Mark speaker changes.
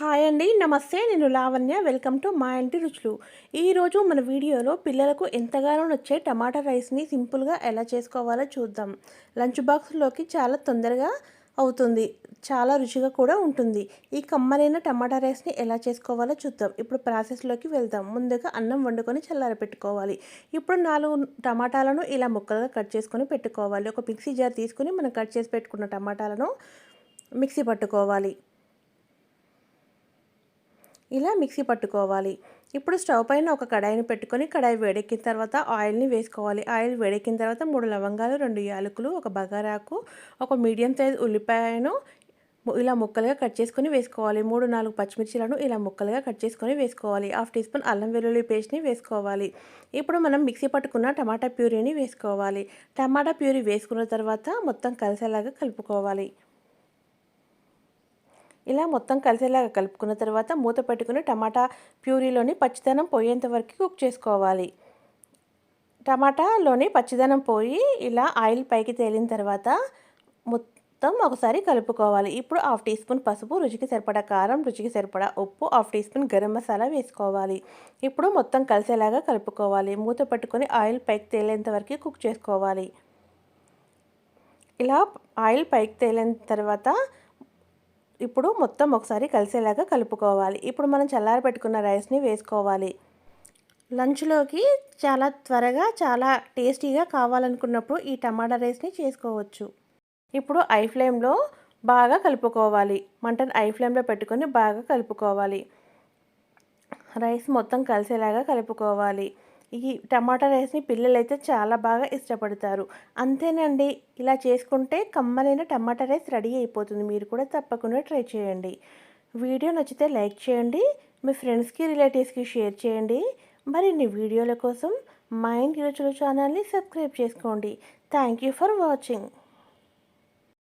Speaker 1: Hi అండి. నమస్తే నేను లావణ్య. వెల్కమ్ టు మా ఇంటి రుచులు. ఈరోజు మన వీడియోలో పిల్లలకు ఎంతగానో నచ్చే టమాటా రైస్ని సింపుల్గా ఎలా చేసుకోవాలో చూద్దాం. లంచ్ బాక్స్లోకి చాలా తొందరగా అవుతుంది. చాలా రుచిగా కూడా ఉంటుంది. ఈ కమ్మలైన టమాటా రైస్ని ఎలా చేసుకోవాలో చూద్దాం. ఇప్పుడు ప్రాసెస్లోకి వెళ్దాం. ముందుగా అన్నం వండుకొని చల్లార పెట్టుకోవాలి ఇప్పుడు నాలుగు టమాటాలను ఇలా ముక్కలుగా కట్ చేసుకొని పెట్టుకోవాలి. ఒక మిక్సీ జార్ తీసుకొని మనం కట్ చేసి పెట్టుకున్న టమాటాలను మిక్సీ పట్టుకోవాలి. ఇలా మిక్సీ పట్టుకోవాలి. ఇప్పుడు స్టవ్ పైన ఒక కడాయిని పెట్టుకొని కడాయి వేడెక్కిన తర్వాత ఆయిల్ని వేసుకోవాలి. ఆయిల్ వేడెక్కిన తర్వాత మూడు లవంగాలు రెండు యాలకులు ఒక బగారాకు ఒక మీడియం సైజ్ ఉల్లిపాయను ఇలా ముక్కలుగా కట్ చేసుకొని వేసుకోవాలి. మూడు నాలుగు పచ్చిమిర్చిలను ఇలా ముక్కలుగా కట్ చేసుకొని వేసుకోవాలి. హాఫ్ టీ స్పూన్ అల్లం వెల్లుల్లి పేస్ట్ని వేసుకోవాలి. ఇప్పుడు మనం మిక్సీ పట్టుకున్న టమాటా ప్యూరీని వేసుకోవాలి. టమాటా ప్యూరీ వేసుకున్న తర్వాత మొత్తం కలిసేలాగా కలుపుకోవాలి. ఇలా మొత్తం కలిసేలాగా కలుపుకున్న తర్వాత మూత పెట్టుకుని టమాటా ప్యూరీలోని పచ్చిదనం పోయేంత వరకు కుక్ చేసుకోవాలి. టమాటాలోని పచ్చిదనం పోయి ఇలా ఆయిల్ పైకి తేలిన తర్వాత మొత్తం ఒకసారి కలుపుకోవాలి. ఇప్పుడు హాఫ్ టీ స్పూన్ పసుపు రుచికి సరిపడా కారం రుచికి సరిపడా ఉప్పు half teaspoon garam masala వేసుకోవాలి. ఇప్పుడు మొత్తం కలిసేలాగా కలుపుకోవాలి. మూత పెట్టుకొని ఆయిల్ పైకి తేలేంత వరకు కుక్ చేసుకోవాలి. ఇలా ఆయిల్ పైకి తేలిన తర్వాత ఇప్పుడు మొత్తం ఒకసారి కలిసేలాగా కలుపుకోవాలి. ఇప్పుడు మనం చల్లారి పెట్టుకున్న రైస్ని వేసుకోవాలి. లంచ్లోకి చాలా త్వరగా చాలా టేస్టీగా కావాలనుకున్నప్పుడు ఈ టమాటా రైస్ని చేసుకోవచ్చు. ఇప్పుడు ఐ ఫ్లేమ్లో బాగా కలుపుకోవాలి. మంటను ఐ ఫ్లేమ్లో పెట్టుకొని బాగా కలుపుకోవాలి. రైస్ మొత్తం కలిసేలాగా కలుపుకోవాలి. ఈ టమాటా రైస్ని పిల్లలైతే చాలా బాగా ఇష్టపడతారు. అంతేనండి ఇలా చేసుకుంటే కమ్మలైన టమాటా రైస్ రెడీ అయిపోతుంది. మీరు కూడా తప్పకుండా ట్రై చేయండి. వీడియో నచ్చితే లైక్ చేయండి మీ ఫ్రెండ్స్కి రిలేటివ్స్కి షేర్ చేయండి. మరిన్ని వీడియోల కోసం మైండ్ రుచుల ఛానల్ని సబ్స్క్రైబ్ చేసుకోండి. Thank you for watching.